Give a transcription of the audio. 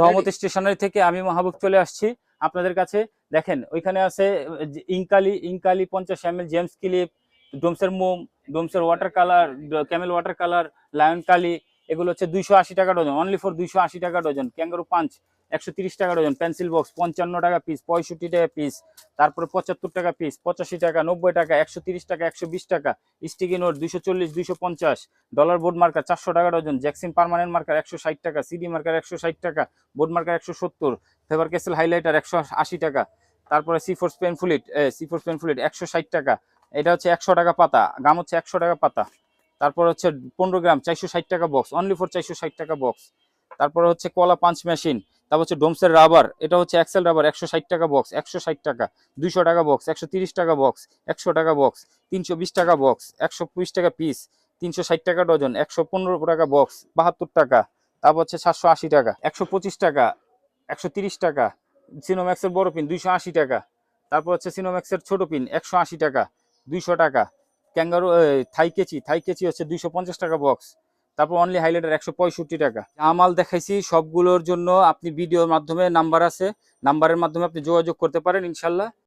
রহমত স্টেশনারি থেকে আমি মাহবুব চলে আসছি আপনাদের কাছে। দেখেন, ওইখানে আছে ইঙ্কালি ইনকালি পঞ্চাশ এম এল জেমস ক্লিপ, ডোমসের মোম, ডোমসের water colour, Camel water colour, Lion কালি, এগুলো হচ্ছে দুইশো আশি টাকা ডজন অনলি ফর দুইশো আশি টাকা ডজন ক্যাঙ্গারু পাঞ্চ। একশো তিরিশ টাকা ডজন পেন্সিল বক্স পঞ্চান্ন টাকা পিস পঁয়ষট্টি টাকা পিস তারপরে পঁচাত্তর টাকা পিস পঁচাশি টাকা, নব্বই টাকা, একশো তিরিশ টাকা, একশো বিশ টাকা স্টিকি নোট দুশো চল্লিশ দুইশো পঞ্চাশ ডলার বোর্ড মার্কার চারশো টাকা ডজন জ্যাকসিন পারমানেন্ট মার্কার একশো ষাট টাকা সিডি মার্কার একশো ষাট টাকা বোর্ড মার্কার একশো সত্তর ফেভার ক্যাসেল হাইলাইটার একশো আশি টাকা, তারপরে C four pen fluid C pen fluid একশো ষাট টাকা, এটা হচ্ছে একশো টাকা পাতা গাম হচ্ছে একশো টাকা পাতা, তারপর হচ্ছে পনেরো গ্রাম চারশো ষাট টাকা বক্স অনলি ফর চারশো ষাট টাকা বক্স তারপর হচ্ছে কলা পাঞ্চ মেশিন তারপর হচ্ছে ডোমসের রাবার, এটা হচ্ছে এক্সেল রাবার, একশো ষাট টাকা বক্স একশো ষাট টাকা, দুইশো টাকা বক্স একশো তিরিশ টাকা বক্স একশো টাকা বক্স তিনশো বিশ টাকা বক্স একশো বিশ টাকা পিস তিনশো ষাট টাকা ডজন একশো পনেরো টাকা বক্স বাহাত্তর টাকা, তারপর হচ্ছে সাতশো আশি টাকা, একশো পঁচিশ টাকা, একশো তিরিশ টাকা সিনোম্যাক্সের বড় পিন দুইশো আশি টাকা, তারপর হচ্ছে সিনোম্যাক্সের ছোট পিন একশো আশি টাকা, দুইশো টাকা ক্যাঙ্গারু থাই কেচি থাই হচ্ছে দুইশো পঞ্চাশ টাকা বক্স তারপর অনলি হাইলাইটার একশো পঁয়ষট্টি টাকা। আমাল দেখাইছি, সবগুলোর জন্য আপনি ভিডিওর মাধ্যমে নাম্বার আছে। নাম্বারের মাধ্যমে আপনি যোগাযোগ করতে পারেন, ইনশাল্লাহ।